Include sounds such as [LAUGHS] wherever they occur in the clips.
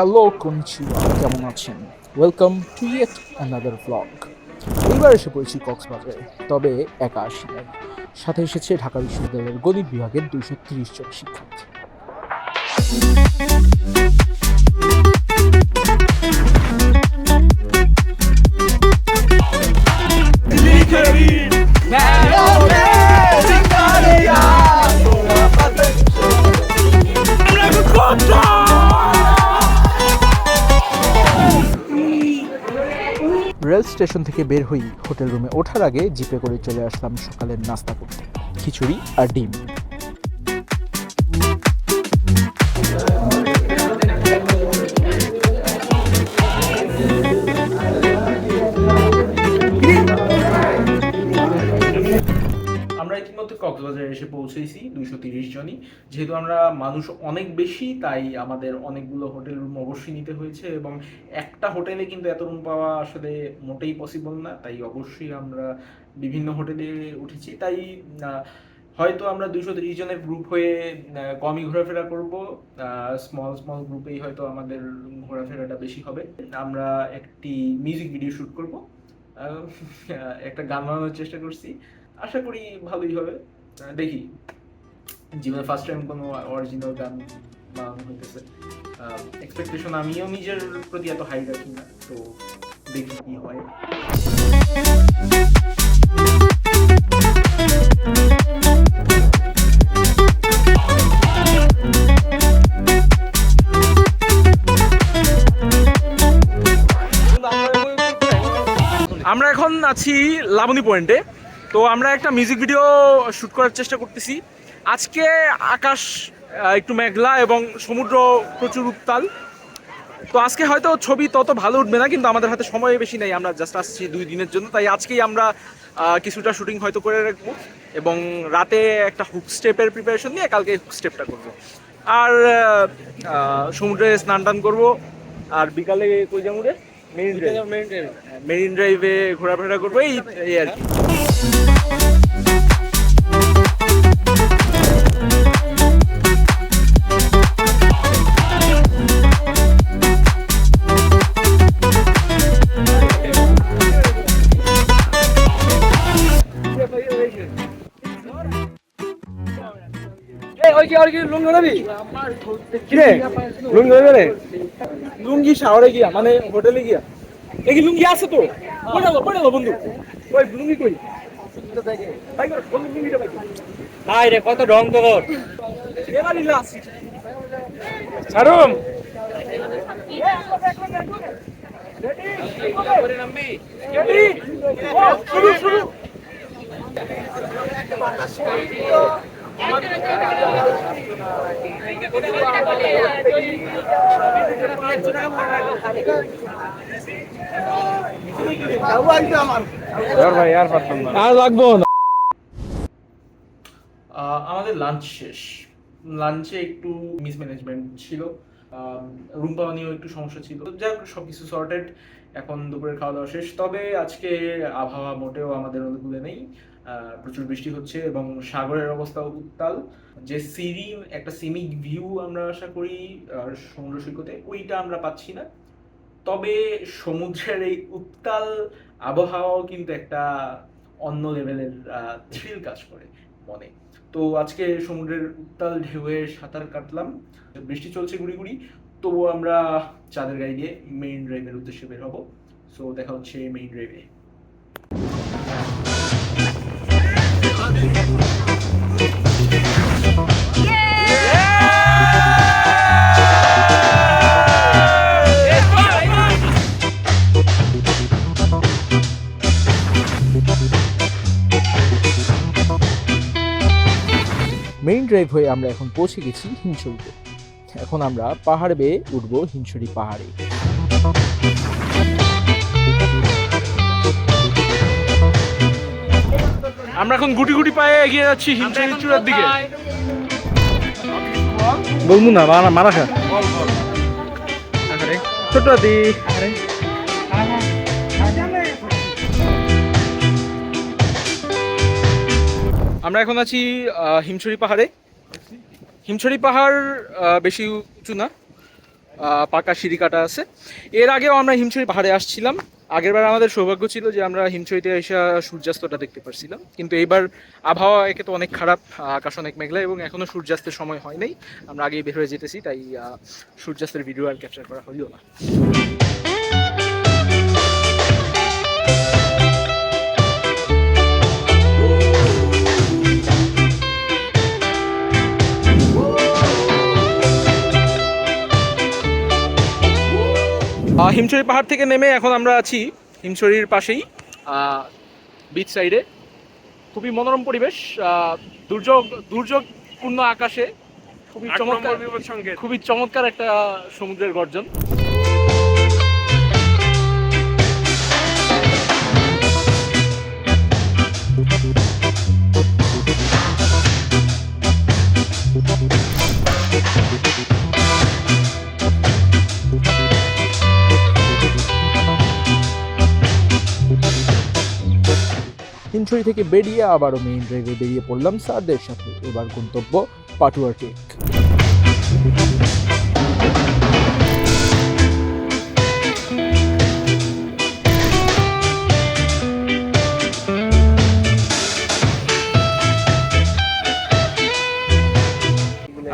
Hello কনচিওয়া কেমন আছেন? Welcome to yet another vlog এইবার এসে পড়েছি কক্সবাজারে তবে একা আসি নাই। সাথে এসেছে ঢাকা বিশ্ববিদ্যালয়ের গণিত বিভাগের দুইশো তিরিশ জন শিক্ষার্থী। স্টেশন থেকে বের হই হোটেল রুমে ওঠার আগে জিপে করে চলে আসলাম সকালের নাস্তা করতে। খিচুড়ি আর ডিম। কক্সবাজারে এসে পৌঁছেছি, দুইশো তিরিশ জনই। যেহেতু আমরা মানুষ অনেক বেশি, তাই আমাদের অনেকগুলো হোটেল রুম অবশ্যই নিতে হয়েছে এবং একটা হোটেলে কিন্তু এত রুম পাওয়া আসলে মোটেই পসিবল না, তাই অবশ্যই আমরা বিভিন্ন হোটেলে উঠেছি। তাই হয়তো আমরা দুশো তিরিশ জনের গ্রুপ হয়ে কমই ঘোরাফেরা করব। স্মল স্মল গ্রুপেই হয়তো আমাদের ঘোরাফেরাটা বেশি হবে। আমরা একটি মিউজিক ভিডিও শুট করব। [LAUGHS] একটা গান বানানোর চেষ্টা করছি। আশা করি ভালোই হবে। দেখি। জীবনে ফার্স্ট টাইম কোনো অরিজিনাল গান বানানো হইতেছে। এক্সপেকটেশন আমিও নিজের প্রতি এত হাই রাখি না, তো দেখি কি হয়। আমরা এখন আছি লাবণী পয়েন্টে তো আমরা একটা মিউজিক ভিডিও শ্যুট করার চেষ্টা করতেছি। আজকে আকাশ একটু মেঘলা এবং সমুদ্র প্রচুর উত্তাল। তো আজকে হয়তো ছবি তত ভালো উঠবে না কিন্তু আমাদের হাতে সময় বেশি নেই। আমরা জাস্ট আসছি দুই দিনের জন্য তাই আজকেই আমরা কিছুটা শুটিং হয়তো করে রাখব এবং রাতে একটা হুক স্টেপের প্রিপারেশন নিয়ে কালকে হুক স্টেপটা করব। আর সমুদ্রে স্নান টান করব। আর বিকালে কই যাব রে? মেরিন ড্রাইভ মেরিন ড্রাইভে ঘোরাফেরা করব এই এই আর কি। লুঙ্গি শাওয়ারে গিয়া মানে হোটেলে গিয়া। দেখি লুঙ্গি আছে তো? কই গেল কই গেল বন্ধু। কই লুঙ্গি কই? ভাই কর রে কত ঢং ইলা ছাড়ুম। রেডি শুরু শুরু আর লাগবো আহ, আমাদের লাঞ্চ শেষ। লাঞ্চে একটু মিসম্যানেজমেন্ট ছিল। রুম পাওয়া নিয়েও একটু সমস্যা ছিল। যাই হোক সব কিছু সর্টেড এখন দুপুরের খাওয়া দাওয়া শেষ। তবে আজকে আবহাওয়া মোটেও আমাদের অনুকূলে নেই। প্রচুর বৃষ্টি হচ্ছে এবং সাগরের অবস্থা উত্তাল। যে সিরি একটা সিমিক ভিউ আমরা আশা করি সমুদ্র সৈকতে, ওইটা আমরা পাচ্ছি না। তবে সমুদ্রের এই উত্তাল আবহাওয়াও কিন্তু একটা অন্য লেভেলের থ্রিল কাজ করে মনে। তো আজকে সমুদ্রের উত্তাল ঢেউয়ে সাঁতার কাটলাম। বৃষ্টি চলছে গুড়ি গুড়ি, তবুও আমরা চাঁদের গাড়ি দিয়ে মেইন ড্রাইভের উদ্দেশ্যে বের হব। সো দেখা হচ্ছে মেইন ড্রাইভে মেইন ড্রাইভ হয়ে আমরা এখন পৌঁছে গেছি হিমছড়িতে এখন আমরা পাহাড় বেয়ে উঠবো হিমছড়ি পাহাড়ে। আমরা এখন গুটি গুটি পায়ে এগিয়ে যাচ্ছি হিমচুড়ি চূড়ার দিকে। বলব না মারা মারা খা। ছোট দি। আমরা এখন আছি আহ, হিমছড়ি পাহাড়ে। হিমছড়ি পাহাড় বেশি উঁচু না পাকা সিঁড়ি কাটা আছে। এর আগেও আমরা হিমছড়ি পাহাড়ে আসছিলাম। আগেরবার আমাদের সৌভাগ্য ছিল যে আমরা হিমছড়িতে এসে সূর্যাস্তটা দেখতে পারছিলাম। কিন্তু এইবার আবহাওয়া একে তো অনেক খারাপ আকাশ অনেক মেঘলা এবং এখনও সূর্যাস্তের সময় হয় নাই। আমরা আগেই বের হয়ে যেতেছি, তাই সূর্যাস্তের ভিডিও আর ক্যাপচার করা হইল না। হিমছড়ি পাহাড় থেকে নেমে এখন আমরা আছি হিমছড়ির পাশেই বিচ সাইডে খুবই মনোরম পরিবেশ দুর্যোগ দুর্যোগপূর্ণ আকাশে। খুবই চমৎকার খুবই চমৎকার একটা সমুদ্রের গর্জন। হিমছড়ি থেকে বেরিয়ে আবারও মেইন ড্রাইভে বেরিয়ে পড়লাম স্যারদের সাথে। এবার গন্তব্য পাটুয়ার টেক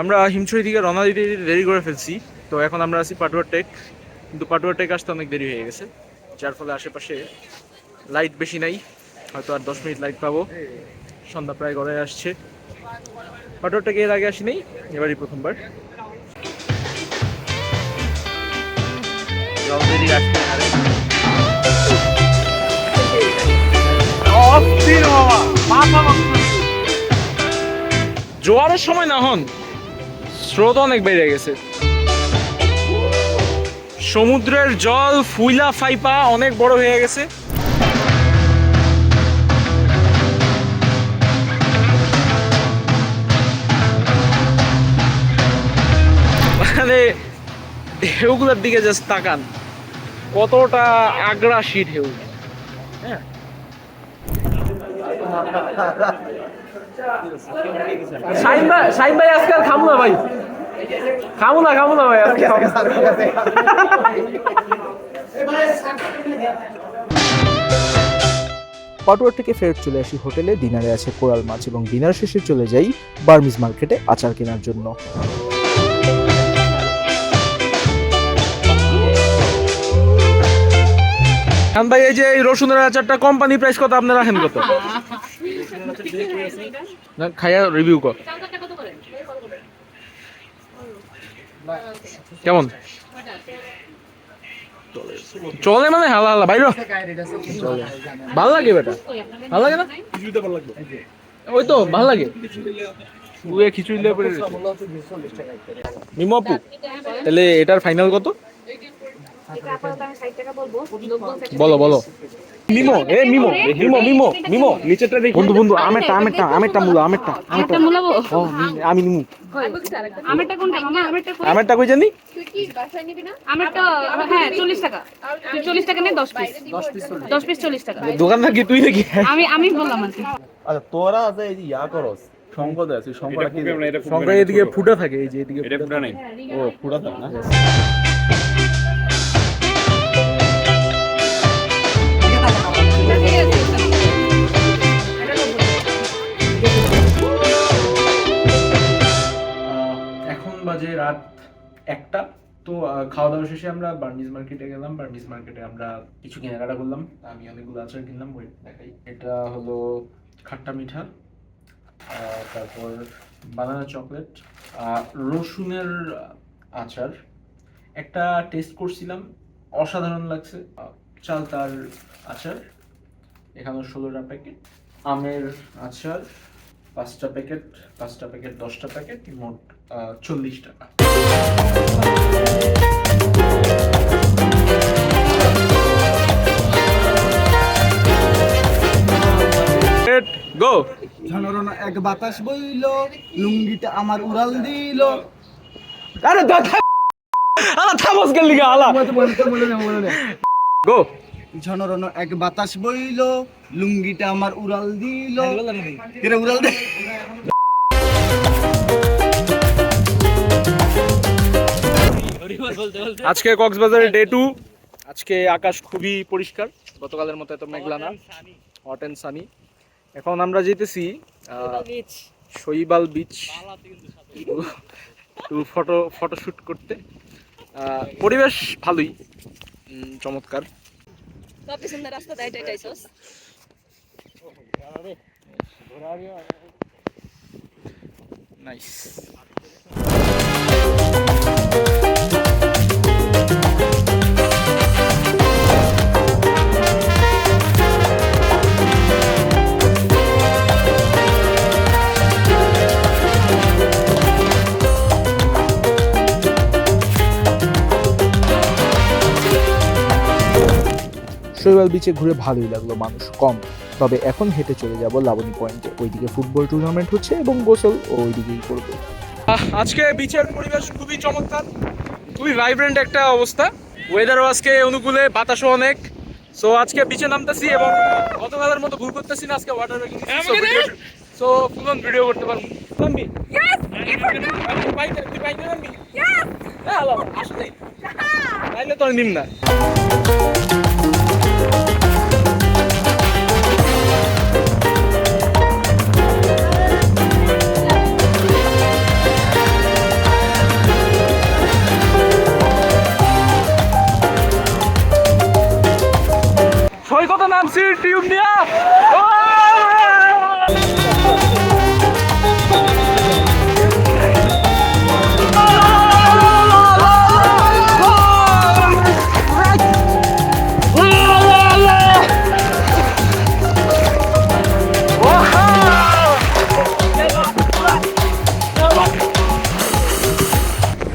আমরা হিমছড়ি থেকে রওনা দিতে দেরি করে ফেলছি। তো এখন আমরা আছি পাটুয়ার টেক। কিন্তু পাটুয়ার টেক আসতে অনেক দেরি হয়ে গেছে। যার ফলে আশেপাশে লাইট বেশি নাই। হয়তো আর দশ মিনিট লাইট পাবো। সন্ধ্যা প্রায় গড়ে আসছে। পাটুয়ার টেকে এর আগে আসি নেই এবারই প্রথমবার। জোয়ারের সময় না হন, স্রোত অনেক বেড়ে গেছে। সমুদ্রের জল, ফুইলা, ফাইপা অনেক বড় হয়ে গেছে। [LAUGHS] ঢেউগুলোর দিকে জাস্ট তাকান। কতটা আগ্রাসী ঢেউ। হ্যাঁ? ভাই শাহিন ভাই আজকে খামু না ভাই। খামু না খামু না ভাই আজকে। পাটুয়ার থেকে ফেরত চলে আসি হোটেলে। ডিনারে আছে কোরাল মাছ এবং ডিনার শেষে চলে যাই বার্মিজ মার্কেটে আচার কেনার জন্য। খান ভাই, এই যে এই রসুনের আচারটা কোম্পানি প্রাইস কত? আপনারা রাখেন কত? না, খাইয়া রিভিউ কর। কেমন? চলে মানে হালা হালা। বাইর ভালো লাগে বেটা? ভালো লাগে না? ওই তো, ভালো লাগে। তুই খিচুড়ি মিমো তাহলে এটার ফাইনাল কত? বলো বলো। মিমো এ মিমো মিমো মিমো মিমো নিচেটা দেখি বন্ধু বন্ধু আমেরটা আমেরটা আমেরটা মুলো আমেরটা মুলাবো ও আমি নিমু আমেরটা কোনটা? মামা আমেরটা কই আমেরটা কই জানি আমেরটা হ্যাঁ চল্লিশ টাকা। তুই চল্লিশ টাকা নেই দশ পিস দশ পিস চল্লিশ। টাকা। দোকানদার কি তুই নাকি? আমি আমি বললাম আর কি। আচ্ছা তোরা আছে এই যে ইয়া করস সংকট আছে সংকট কি সংখ্যা এদিকে ফুটা থাকে এই যে এদিকে ফুটা নেই। ও পুরা থাকে না? এখন বাজে রাত একটা। তো খাওয়া দাওয়া শেষে আমরা বার্মিজ মার্কেটে গেলাম। বার্মিজ মার্কেটে আমরা কিছু কেনাকাটা করলাম। আমি অনেকগুলো আচার কিনলাম দেখাই। এটা হলো খাট্টা মিঠা তারপর বানানা চকলেট রসুনের আচার। একটা টেস্ট করছিলাম, অসাধারণ লাগছে। চালতার আচার। এখানে ষোলোটা প্যাকেট। আমের আচার পাঁচটা প্যাকেট পাঁচটা প্যাকেট দশটা প্যাকেট মোট চল্লিশ টাকা গো ঝনরন এক বাতাস বইল লুঙ্গিটা আমার উড়াল দিল। আরে দাদা! আলা থামস গেল লিগা আলা! গো। ঝনরন এক বাতাস বইল লুঙ্গিটা আমার উড়াল দিল। এরা উড়াল দে। আজকে কক্সবাজারের ডে টু আজকে আকাশ খুবই পরিষ্কার। গতকালের মতো এত মেঘলা না। হট অ্যান্ড সানি এখন আমরা যেতেছি শৈবাল বিচ ফটো ফটোশ্যুট করতে। পরিবেশ ভালোই। চমৎকার। নাইস শৈবাল বিচে ঘুরে ভালোই লাগল মানুষ কম। তবে এখন হেঁটে চলে যাব লাবণী পয়েন্টে ওইদিকে ফুটবল টুর্নামেন্ট হচ্ছে এবং গোসল ওইদিকেই করব। আজকে বিচের পরিবেশ খুবই চমৎকার খুবই ভাইব্রেন্ট একটা অবস্থা। ওয়েদারও আজকে অনুকূলে বাতাসও অনেক। সো আজকে বিচে নামতেছি এবং গতকালের মতো ভুল করতেছি না আজকে water bagging so full on video করতে পারব। নামবি? হ্যাঁ আসলে। নাইলে তো নিম না। নামছি টিউব নিয়া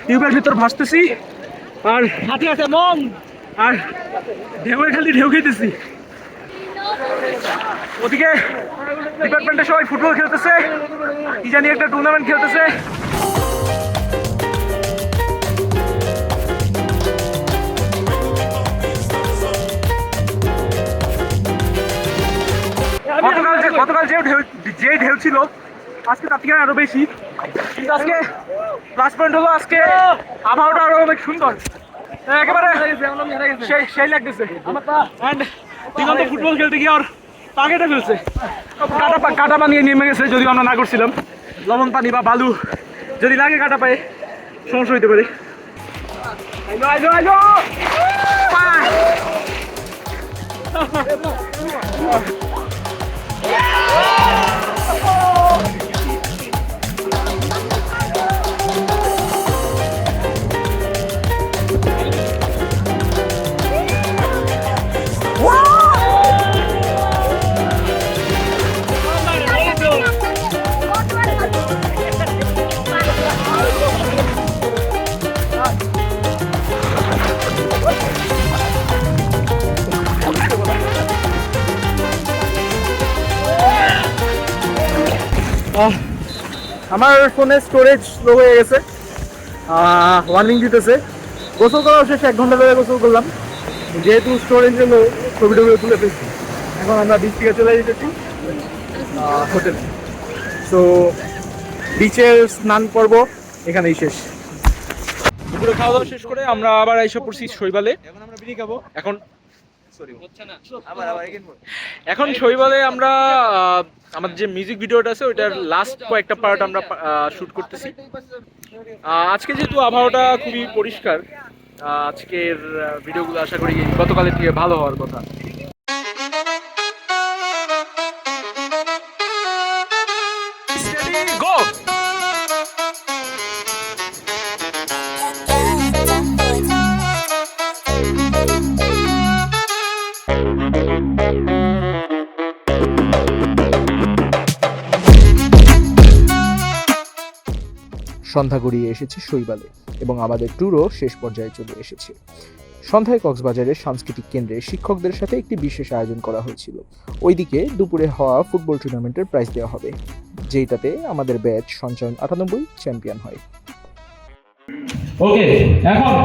টিউবের ভিতর ভাসতেছি আর হাতে হাতে মন আর ঢেউয়ে খালি ঢেউ খেতেছি। ওদিকে ডিপার্টমেন্টে সবাই ফুটবল খেলতেছে। কি জানি একটা টুর্নামেন্ট খেলতেছে। গতকাল যে গতকাল যে ঢেউ যে ঢেউ ছিল আজকে তার থেকে আরও বেশি। কিন্তু আজকে প্লাস পয়েন্ট হলো আজকে আবহাওয়াটা আরও অনেক সুন্দর। একেবারে সেই সেই লাগতেছে। দিগন্ত ফুটবল খেলতে গিয়ে আর পা কেটে ফেলছে। কাটা পা- কাটা বানিয়ে নেমে গেছে যদিও আমরা না করছিলাম। লবণ পানি বা বালু যদি লাগে কাটা পায়ে সমস্যা হইতে পারে। আইলো আমার ফোনে স্টোরেজ স্লো হয়ে গেছে। ওয়ার্নিং দিতেছে। গোসল করার শেষে এক ঘণ্টা ধরে গোসল করলাম। যেহেতু স্টোরেজ জন্য ছবি টবি তুলে ফেলছি। এখন আমরা বিচ থেকে চলে যেতেছি হোটেলে সো বিচের স্নান পর্ব এখানেই শেষ। দুপুরে খাওয়া দাওয়া শেষ করে আমরা আবার এসে পড়ছি শৈবালে। এখন আমরা বিড়ি খাব এখন এখন শৈবালে আমরা আহ, আমাদের যে মিউজিক ভিডিওটা আছে ওইটার লাস্ট কয়েকটা পার্ট আমরা শুট করতেছি। আহ, আজকে যেহেতু আবহাওয়াটা খুবই পরিষ্কার আজকের ভিডিওগুলো আশা করি গতকালের থেকে ভালো হওয়ার কথা। সন্ধ্যা গড়িয়ে এসেছে শৈবালে এবং আমাদের ট্যুরও শেষ পর্যায়ে চলে এসেছে। সন্ধ্যায় কক্সবাজারের সাংস্কৃতিক কেন্দ্রে শিক্ষকদের সাথে একটি বিশেষ আয়োজন করা হয়েছিল। ওইদিকে দুপুরে হওয়া ফুটবল টুর্নামেন্টের প্রাইজ দেওয়া হবে যেটাতে আমাদের ব্যাচ সঞ্চয়ন আটানব্বই চ্যাম্পিয়ন হয়। ওকে এখন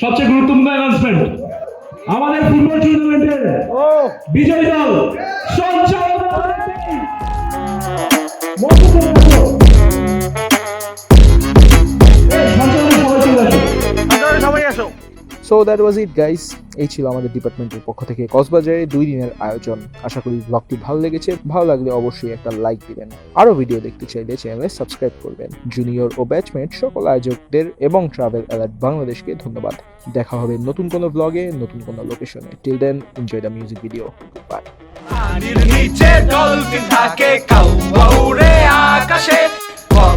সবচেয়ে গুরুত্বপূর্ণ অ্যানাউন্সমেন্ট আমাদের ফুটবল টুর্নামেন্টের বিজয়ী দল Sanchay so that was it guys এই ছিল আমাদের ডিপার্টমেন্টের পক্ষ থেকে কক্সবাজারে দুই দিনের আয়োজন। আশা করি ব্লগটি ভালো লেগেছে। ভালো লাগলে অবশ্যই একটা লাইক দিবেন। আরও ভিডিও দেখতে চাইলে চ্যানেলে সাবস্ক্রাইব করবেন। জুনিয়র ও ব্যাচমেট সকল আয়োজকদের এবং ট্রাভেল অ্যালার্ট বাংলাদেশকে ধন্যবাদ। দেখা হবে নতুন কোনো ব্লগে নতুন কোনো লোকেশনে till then enjoy the music video bye আকাশে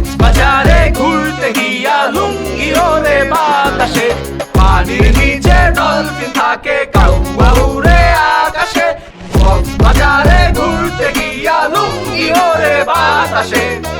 কক্সবাজারে ঘুরতে গিয়া লুঙ্গি ওরে বাতাসে। পানির নিচে ডলফিন থাকে কাউরে আকাশে। বাজারে ঘুরতে গিয়া লুঙ্গি ওরে বাতাসে।